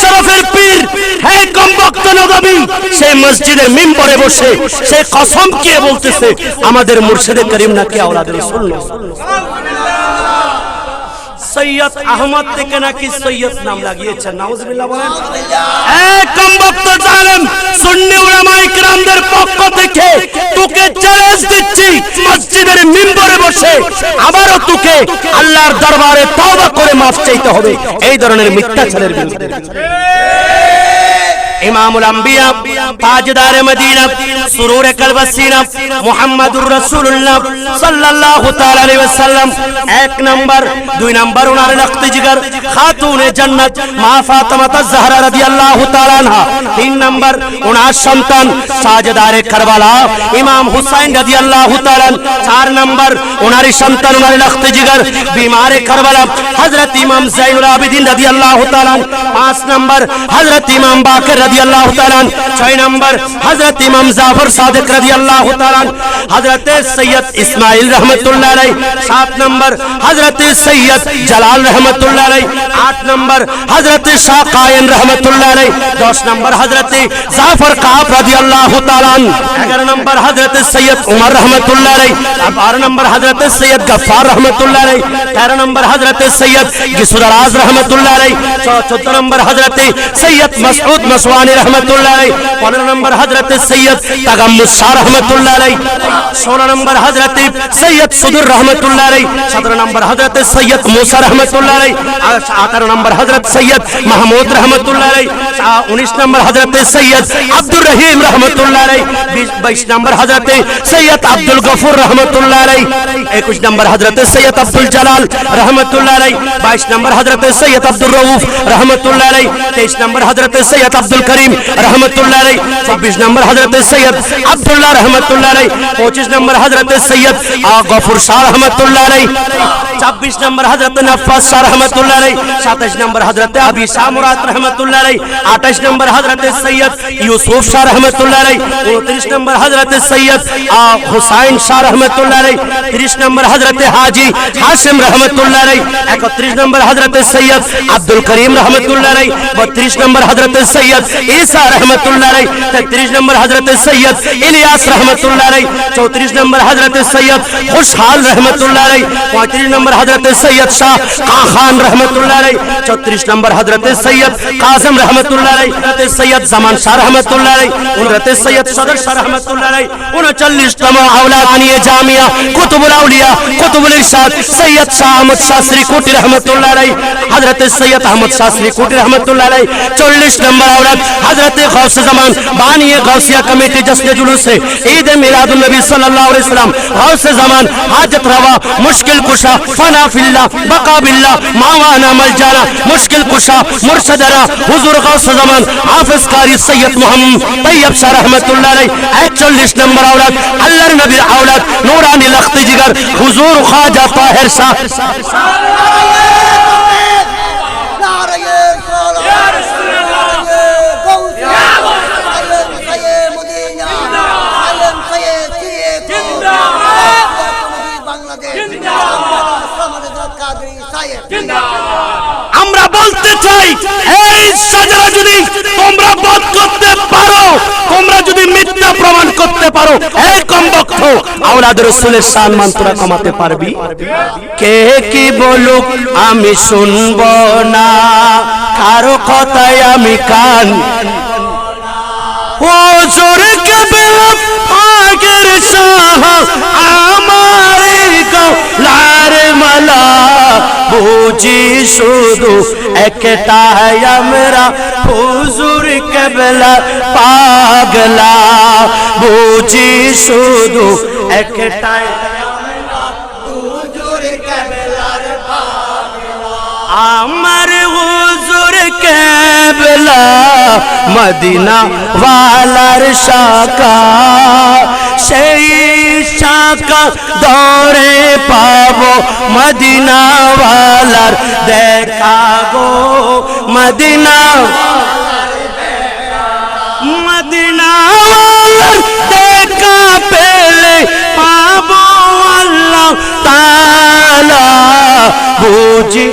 শরফের পীর হে কমবক্ত নবী সেই মসজিদের মিম্বরে বসে সে কসম কে বলতেছে আমাদের মুর্শিদে করিম নাকি আওলাদ রাসূল? সৈয়দ আহমদ থেকে নাকি সৈয়দ নাম লাগিয়েছেন নাউজুবিল্লাহ বলেন। এ কমবক্ত জালেম সুন্নি পক্ষ থেকে তোকে চ্যালেঞ্জ দিচ্ছি। মসজিদের মিম্বরে বসে আবারও তোকে আল্লাহর দরবারে তওবা করে মাফ চাইতে হবে। এই ধরনের মিথ্যাচারের বিরুদ্ধে। ইমামুল আম্বিয়া তাজদার মদিনা সুরুর কলবসিনা মুহাম্মাদুর রাসূলুল্লাহ সাল্লাল্লাহু তাআলা আলাইহি ওয়াসাল্লাম এক নাম্বার দুই নাম্বার ওনার লখত জিগর খাতুনে জান্নাত মা ফাতিমা তাজহরা রাদিয়াল্লাহু তাআলা আনহা তিন নাম্বার ওনার সন্তান সাজদারে কারবালা ইমাম হুসাইন রাদিয়াল্লাহু তাআলা চার নাম্বার ওনার সন্তান ওনার লখত জিগর বিমারে কারবালা হযরত ইমাম জাইনুল আবিদিন রাদিয়াল্লাহু তাআলা পাঁচ নাম্বার হযরত ইমাম বাকর রাদিয়াল্লাহু তাআলা ছয় নাম্বার, হযরত ইমাম জাফর সাদিক রাদিয়াল্লাহু তাআলা হযরত সৈয়দ ইসমাইল রাহমাতুল্লাহ আলাইহি। সাত নাম্বার, হযরত সৈয়দ জালাল রাহমাতুল্লাহ আলাইহি। আট নাম্বার, হযরত শাহ কায়েম রাহমাতুল্লাহ দশ নাম্বার, হযরত জাফর কাব রাদিয়াল্লাহু তাআলা এগারো নাম্বার, হযরত সৈয়দ উমর রাহমাতুল্লাহ আলাইহি। বারো নাম্বার, হযরত সৈয়দ গফফার রাহমাতুল্লাহ আলাইহি। তেরো নম্বর, হযরত সৈয়দ গিসুদারাজ রাহমাতুল্লাহ আলাইহি। চৌদ্দ নম্বর, হযরত সৈয়দ মাসউদ মাসওয়ানি রাহমাতুল্লাহ আলাইহি। পনেরো নম্বর হযরত সৈয়দ তাগাম্মুস শাহ রাহমাতুল্লাহ আলাইহি। ষোলো নম্বর হযরত সৈয়দ সুদুর রাহমাতুল্লাহ আলাইহি। সতেরো নম্বর হযরত সৈয়দ মুসা রাহমাতুল্লাহ আলাইহি। আঠারো নম্বর হযরত সৈয়দ মাহমুদ রাহমাতুল্লাহ আলাইহি। উনিশ নম্বর হযরত সৈয়দ আব্দুর রহিম রাহমাতুল্লাহ আলাইহি। বাইশ নম্বর হযরত সৈয়দ আব্দুল গফুর রাহমাতুল্লাহ আলাইহি। একুশ নম্বর হযরত সৈয়দ আব্দুল জালাল রহমতুল্লাহ আলাই বাইশ নম্বর হজরত সৈয়দ আব্দুল রউফ রহমতুল্লাহ আলাই তেইশ নম্বর হজরত সৈয়দ আব্দুল করিম রহমতুল্লাহ আলাই চব্বিশ নম্বর হজরত সৈয়দ আব্দুল্লাহ রহমতুল্লাহ আলাই পঁচিশ নম্বর হজরত সৈয়দ গফুর শাহ রহমতুল্লাহ আলাই ছাব্বিশ নম্বর হজরত নফাস শাহ রহমতুল্লাহ আলাই সাতাইশ নম্বর হজরত আবি শাহ মুরাদ রহমতুল্লাহ আলাই আঠাইশ নম্বর হজরত সৈয়দ ইউসুফ শাহ রহমতুল্লাহ আলাই উনত্রিশ নম্বর হজরত সৈয়দ হুসাইন শাহ রহমতুল্লাহ আলাই তিরিশ নম্বর হজরত হাজি হাশিম রহমতুল্লাহ আলাই একত্রিশ নম্বর হজরত সৈয়দ আব্দুল করিম রহমতুল্লাহ আলাই বত্রিশ নম্বর হজরত সৈয়দ ঈসা রহমতুল্লাহ আলাই তেত্রিশ নম্বর হজরত সৈয়দ ইলিয়াস রহমতুল্লাহ আলাই চৌত্রিশ নম্বর হজরত সৈয়দ খুশহাল রহমতুল্লাহ আলাই পঁয়ত্রিশ নম্বর হজরত সৈয়দ শাহ খান রহমতুল্লাহ চৌত্রিশ নম্বর হজরত সৈয়দ কাসম রহমতুল্লাহ সৈয়দ জামান শাহ রহমতুল্লাহ আলাই হজরত সৈয়দ সদর শাহ রহমতুল্লাহ আলাই উনচল্লিশতম আওলাদ নিয়ে জামিয়া, কুতুবুল আউলিয়া, কুতুবুল ইরশাদ, সৈয়দ শাহ আহমদ শাস্ত্রী কোটি রহমতুল্লাহ হযরত সৈয়দ আহমদ শাস্ত্রী কোটি রহমতুল্লাহ 40 নম্বর حضرت غوث زمان، بانی غوثیہ کمیٹی جشن جلوس سے عید میلاد النبی صلی اللہ علیہ وسلم، غوث زمان، حاجت روا، مشکل کشا، فنا فی اللہ بقا باللہ ماوانا ملجانا مشکل کشا، مرشد را، حضور غوث زمان، حافظ قاری سید محمد، طیب شاہ رحمت اللہ علیہ اچھلیس نمبر اولاد، اللہ نبی اولاد، نورانی لخت جگر، حضور خواجہ طاہر شاہ۔ চাই, এই সাজারা যদি তোমরা বধ করতে পারো, তোমরা যদি মিথ্যা প্রমাণ করতে পারো, এই সম্মান তোরা কমাতে পারবি? কে কি বলুক, আমি শুনব না। কারও কথায় আমি কান হুজুর কেবলা পাগের শাহ, আমার গলার মালা। বুঝি শুধু একটাই আমরা হুজুর কেবলা পাগলা। বুঝি শুধু একটাই আমার হুজুর কেবলা মদিনা ওয়ালার শাখা। সেই শাখা দৌড়ে পাবো মদিনা ওয়ালার দেখা গো মদিনা মদিনা ওয়ালার দেখা পেলে পাবো আল্লাহ তালা বুঝি